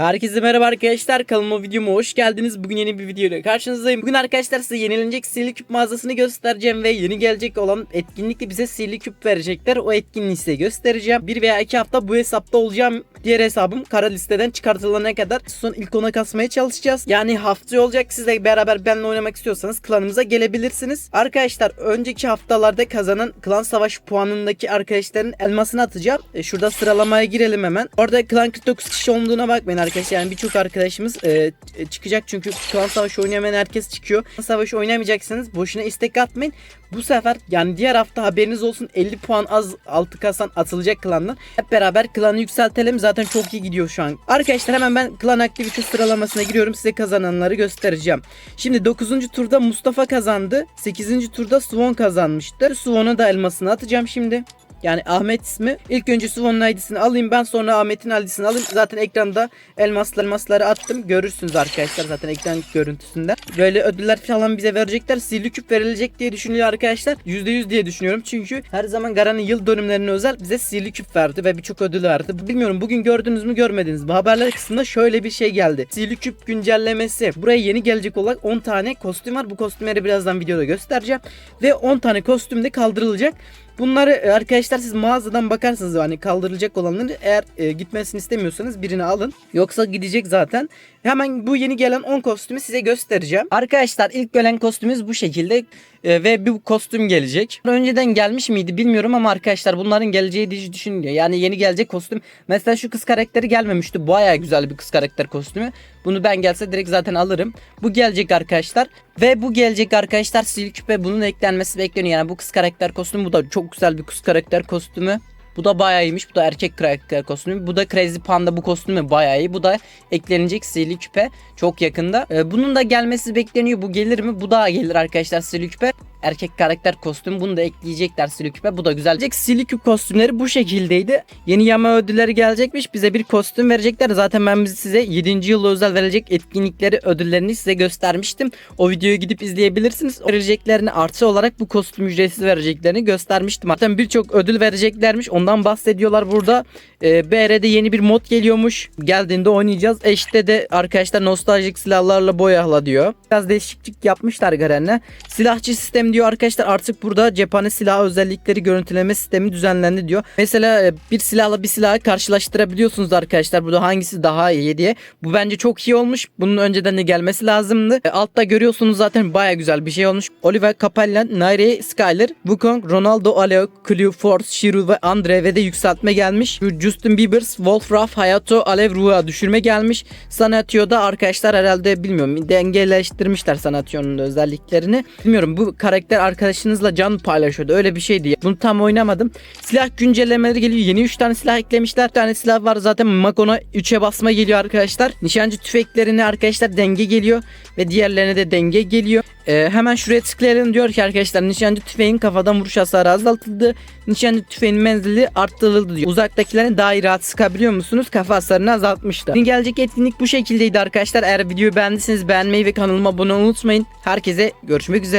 Herkese merhaba arkadaşlar kanalıma videoma hoş geldiniz. Bugün yeni bir video ile karşınızdayım. Bugün arkadaşlar size yenilenecek sihirli küp mağazasını göstereceğim ve yeni gelecek olan etkinlikle bize sihirli küp verecekler. O etkinliği size göstereceğim. Bir veya iki hafta bu hesapta olacağım. Diğer hesabım kara listeden çıkartılana kadar son ilk ona kasmaya çalışacağız. Yani haftaya olacak sizle beraber benimle oynamak istiyorsanız klanımıza gelebilirsiniz. Arkadaşlar önceki haftalarda kazanan klan savaş puanındaki arkadaşların elmasını atacağım. E, şurada sıralamaya girelim hemen. Orada klan 49 kişi olduğuna bakmayın arkadaşlar. Yani birçok arkadaşımız e, e, çıkacak çünkü klan savaşı oynayamayan herkes çıkıyor. Klan savaşı oynamayacaksanız boşuna istek atmayın. Bu sefer yani diğer hafta haberiniz olsun 50 puan az altı kasan atılacak klandan. Hep beraber klanı yükseltelim. Zaten çok iyi gidiyor şu an. Arkadaşlar hemen ben klan aktivite sıralamasına giriyorum. Size kazananları göstereceğim. Şimdi 9. turda Mustafa kazandı. 8. turda Swan kazanmıştır. Swan'a da elmasını atacağım şimdi. Yani Ahmet ismi. İlk önce Suvan'ın ID'sini alayım ben sonra Ahmet'in ID'sini alayım. Zaten ekranda elmaslar elmasları attım. Görürsünüz arkadaşlar zaten ekran görüntüsünde. Böyle ödüller falan bize verecekler. Sihirli küp verilecek diye düşünüyor arkadaşlar. %100 diye düşünüyorum. Çünkü her zaman Garan'ın yıl dönümlerine özel bize sihirli küp verdi ve birçok ödül verdi. Bilmiyorum bugün gördünüz mü görmediniz mi? Haberler kısmında şöyle bir şey geldi. Sihirli küp güncellemesi. Buraya yeni gelecek olarak 10 tane kostüm var. Bu kostümleri birazdan videoda göstereceğim. Ve 10 tane kostüm de kaldırılacak. Bunları e, arkadaşlar siz mağazadan bakarsınız hani kaldırılacak olanları eğer e, gitmesini istemiyorsanız birini alın. Yoksa gidecek zaten. Hemen bu yeni gelen 10 kostümü size göstereceğim. Arkadaşlar ilk gelen kostümümüz bu şekilde e, ve bu kostüm gelecek. Önceden gelmiş miydi bilmiyorum ama arkadaşlar bunların geleceği diye düşünülüyor. Yani yeni gelecek kostüm. Mesela şu kız karakteri gelmemişti. Baya güzel bir kız karakter kostümü. Bunu ben gelse direkt zaten alırım. Bu gelecek arkadaşlar. Ve bu gelecek arkadaşlar sil küpe bunun eklenmesi bekleniyor. Yani bu kız karakter kostümü bu da çok güzel bir kız karakter kostümü. Bu da bayağı iyiymiş. Bu da erkek karakter kostümü. Bu da Crazy Panda bu kostümü bayağı iyi. Bu da eklenecek sihirli küpe çok yakında. Ee, bunun da gelmesi bekleniyor. Bu gelir mi? Bu da gelir arkadaşlar sihirli küpe. Erkek karakter kostüm bunu da ekleyecekler sihirli küpe. Bu da güzel. Sihirli küp kostümleri bu şekildeydi. Yeni yama ödülleri gelecekmiş. Bize bir kostüm verecekler. Zaten ben size 7. yıl özel verecek etkinlikleri ödüllerini size göstermiştim. O videoyu gidip izleyebilirsiniz. Vereceklerini artı olarak bu kostüm ücretsiz vereceklerini göstermiştim. Zaten birçok ödül vereceklermiş. Ondan bahsediyorlar burada. Ee, BR'de yeni bir mod geliyormuş. Geldiğinde oynayacağız. Eşte de arkadaşlar nostaljik silahlarla boyahla diyor. Biraz değişiklik yapmışlar Garen'le. Silahçı diyor arkadaşlar artık burada cephane silah özellikleri görüntüleme sistemi düzenlendi diyor. Mesela e, bir silahla bir silahı karşılaştırabiliyorsunuz arkadaşlar. Burada hangisi daha iyi diye. Bu bence çok iyi olmuş. Bunun önceden de gelmesi lazımdı. E, altta görüyorsunuz zaten baya güzel bir şey olmuş. Oliver Capellan, Nairi Skyler, Wukong, Ronaldo, Aleo, Clio, Force, Shiru ve Andre ve de yükseltme gelmiş. Justin Bieber, Wolf Hayato, Alev Ruha düşürme gelmiş. Sanatio'da arkadaşlar herhalde bilmiyorum dengeleştirmişler Sanatio'nun özelliklerini. Bilmiyorum bu karakter arkadaşınızla can paylaşıyordu. Öyle bir şeydi. Bunu tam oynamadım. Silah güncellemeleri geliyor. Yeni 3 tane silah eklemişler. Bir tane silah var zaten Magon'a 3'e basma geliyor arkadaşlar. Nişancı tüfeklerine arkadaşlar denge geliyor. Ve diğerlerine de denge geliyor. Ee, hemen şuraya tıklayalım diyor ki arkadaşlar nişancı tüfeğin kafadan vuruş hasarı azaltıldı. Nişancı tüfeğin menzili arttırıldı diyor. Uzaktakilerini daha iyi rahat sıkabiliyor musunuz? Kafa hasarını azaltmışlar. Bugün gelecek etkinlik bu şekildeydi arkadaşlar. Eğer videoyu beğendiyseniz beğenmeyi ve kanalıma abone olmayı unutmayın. Herkese görüşmek üzere.